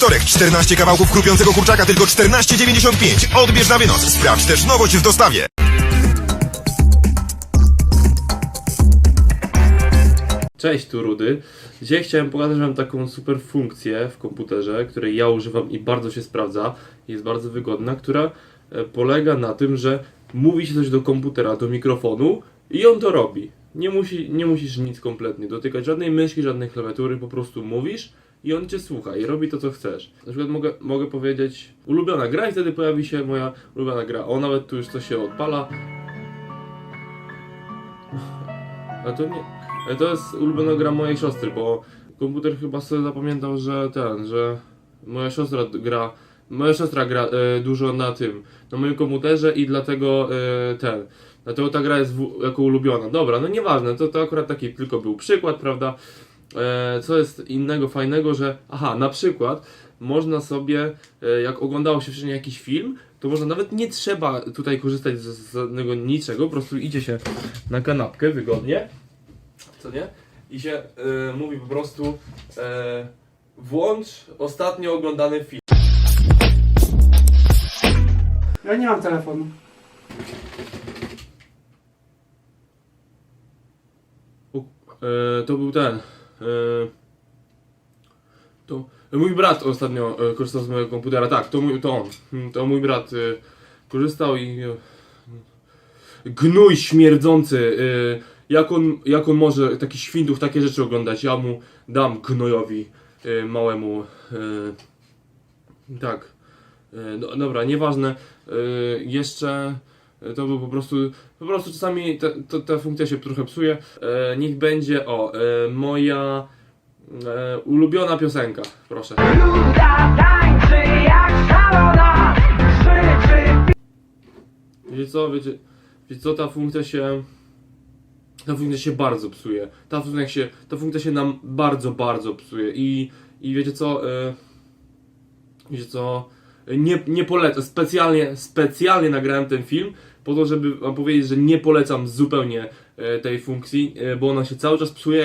wtorek 14 kawałków chrupiącego kurczaka tylko 14,95. Odbierz na wynos. Sprawdź też nowość w dostawie. Cześć, tu Rudy. Dzisiaj chciałem pokazać Wam taką super funkcję w komputerze, której ja używam i bardzo się sprawdza. Jest bardzo wygodna, która e, polega na tym, że mówi się coś do komputera, do mikrofonu i on to robi. Nie, musi, nie musisz nic kompletnie dotykać, żadnej myszki, żadnej klawiatury, po prostu mówisz i on Cię słucha i robi to, co chcesz. Na przykład mogę, mogę powiedzieć ulubiona gra i wtedy pojawi się moja ulubiona gra. O, nawet tu już coś się odpala. A to nie. ale To jest ulubiona gra mojej siostry, bo komputer chyba sobie zapamiętał, że ten, że moja siostra gra. Moja siostra gra e, dużo na tym, na moim komputerze i dlatego e, ten. Dlatego ta gra jest w, jako ulubiona. Dobra, no nieważne, to, to akurat taki tylko był przykład, prawda? E, co jest innego, fajnego, że aha, na przykład można sobie, e, jak oglądało się wcześniej jakiś film, to można nawet nie trzeba tutaj korzystać z żadnego niczego, po prostu idzie się na kanapkę wygodnie, co nie? I się e, mówi po prostu włącz ostatnio oglądany film. Ja nie mam telefonu. E, to był ten. E, to mój brat ostatnio e, korzystał z mojego komputera. Tak, to, mój, to on. Mm, To mój brat e, korzystał i. Gnój śmierdzący. Jak, on, jak on może taki świntów takie rzeczy oglądać? Ja mu dam gnojowi małemu. Tak. No, dobra, nieważne. Jeszcze. E, To był po prostu. Po prostu czasami ta, ta, ta funkcja się trochę psuje. E, niech będzie o e, moja e, ulubiona piosenka. Proszę. Luda tańczy jak szalona, krzyczy Wiecie co, wiecie, wiecie co, ta funkcja się. Ta funkcja się bardzo psuje. Ta funkcja się, ta funkcja się nam bardzo, bardzo psuje. I, i wiecie co, e, wiecie co, nie, nie polecam, specjalnie, specjalnie nagrałem ten film po to, żeby wam powiedzieć, że nie polecam zupełnie e, tej funkcji, e, bo ona się cały czas psuje.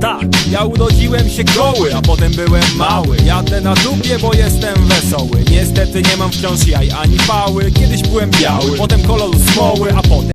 Tak, ja urodziłem się goły, a potem byłem mały. Jadę na dupie, bo jestem wesoły. Niestety nie mam wciąż jaj ani pały. Kiedyś byłem biały, potem kolor smoły, a potem